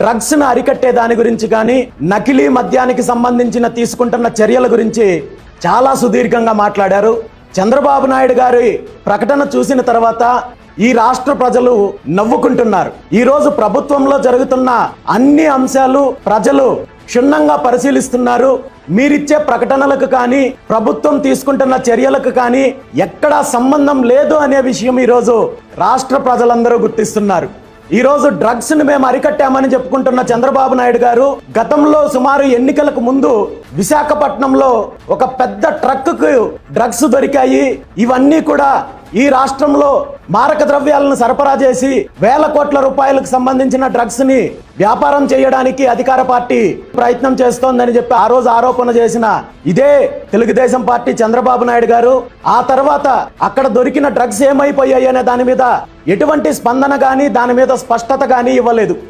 డ్రగ్స్ను అరికట్టే దాని గురించి కానీ నకిలీ మద్యానికి సంబంధించిన తీసుకుంటున్న చర్యల గురించి చాలా సుదీర్ఘంగా మాట్లాడారు. చంద్రబాబు నాయుడు గారి ప్రకటన చూసిన తర్వాత ఈ రాష్ట్ర ప్రజలు నవ్వుకుంటున్నారు. ఈ రోజు ప్రభుత్వంలో జరుగుతున్న అన్ని అంశాలు ప్రజలు క్షుణ్ణంగా పరిశీలిస్తున్నారు. మీరిచ్చే ప్రకటనలకు కానీ ప్రభుత్వం తీసుకుంటున్న చర్యలకు కానీ ఎక్కడా సంబంధం లేదు అనే విషయం ఈరోజు రాష్ట్ర ప్రజలందరూ గుర్తిస్తున్నారు. ఈ రోజు డ్రగ్స్ని మేము అరికట్టామని చెప్పుకుంటున్న చంద్రబాబు నాయుడు గారు గతంలో సుమారు ఎన్నికలకు ముందు విశాఖపట్నంలో ఒక పెద్ద ట్రక్కు డ్రగ్స్ దొరికాయి. ఇవన్నీ కూడా ఈ రాష్ట్రంలో మారక ద్రవ్యాలను సరఫరా చేసి వేల కోట్ల రూపాయలకు సంబంధించిన డ్రగ్స్ని వ్యాపారం చేయడానికి అధికార పార్టీ ప్రయత్నం చేస్తోందని చెప్పి ఆ రోజు ఆరోపణ చేసిన ఇదే తెలుగుదేశం పార్టీ చంద్రబాబు నాయుడు గారు. ఆ తర్వాత అక్కడ దొరికిన డ్రగ్స్ ఏమైపోయాయి అనే దాని మీద ఎటువంటి స్పందన కానీ దాని మీద స్పష్టత గానీ ఇవ్వలేదు.